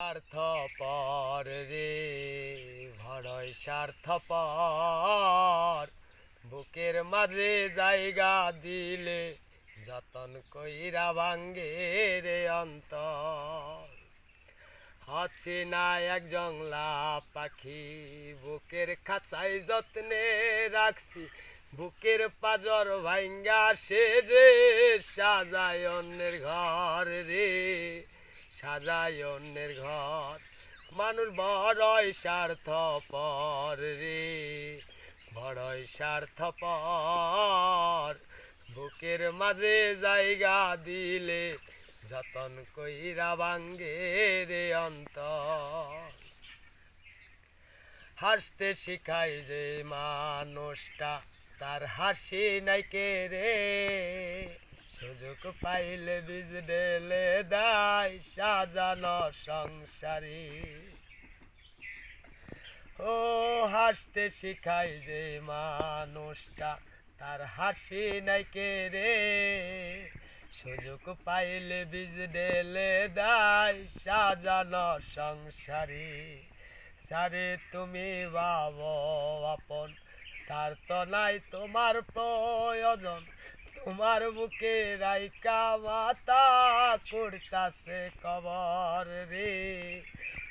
স্বার্থ পর রে, ভরয় স্বার্থ পর। বুকের মাঝে জায়গা দিলে যতন কইরা ভাঙ্গে রে অন্তর। হচ্ছে না এক জংলা পাখি, বুকের খাঁচাই যত্নে রাখছি। বুকের পাজর ভাঙ্গা সে যে সাজায় অন্যের ঘর রে। সাজায় অন্যের ঘর। মানুষ বড়ই স্বার্থ পর রে, বড়ই স্বার্থ পর বুকের মাঝে জায়গা দিলে যতন কইরা ভাঙ্গে রে অন্ত হাসতে শিখাই যে মানুষটা তার হাসি নাইকে রে সুযোগ পাইলে বীজ ঢেলে দায়, সাজানো সংসারী। ও হাসতে শিখাই যে মানুষটা, তার হাসি নাইকে রে। সুযোগ পাইলে বীজ ঢেলে দায়, সাজানো সংসারী। সারে তুমি বাব আপন, তার তো নাই তোমার প্রয়োজন। তোমার বুকে রাইকা মাতা করতাছে কবর রে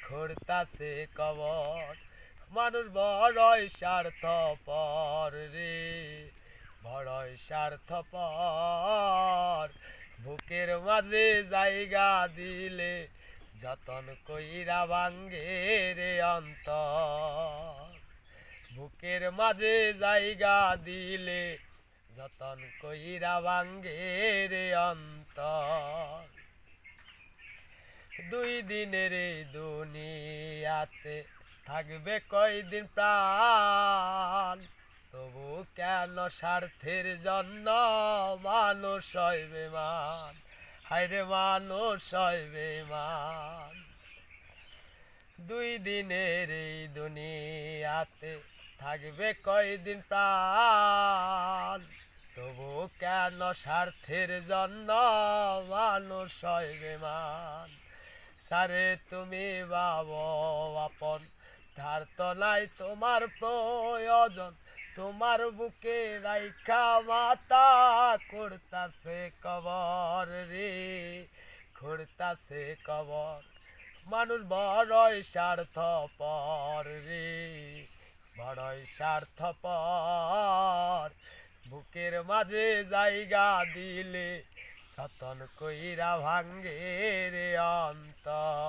করতাছে কবর। মানুষ বড়ই স্বার্থ পর রে, বড়ই স্বার্থ পর বুকের মাঝে জায়গা দিলে যতন কইরা ভাঙ্গে রে অন্ত বুকের মাঝে জায়গা দিলে যতন কইরা ভাঙ্গে রে অন্তর। দুই দিনের দুনিয়াতে থাকবে কয়দিন প্রাণ? তবু কেন স্বার্থের জন্য মানুষ হয় বেমান হায়রে মানুষ হয় বেমান দুই দিনের এই দুনিয়াতে থাকবে কয়দিন প্রাণ? তবু কেন স্বার্থের জন্য মানুষ বেমান? সারে তুমি বাব আপন তার তো তোমার প্রয়োজন। তোমার বুকে রাইখা মাতা করতাছে কবর রে করতাছে কবর। মানুষ বড়ই স্বার্থ পর রে, বড়ই স্বার্থ পর বুকের মাঝে জায়গা দিলে সতন কইরা ভাঙ্গে রে অন্তর।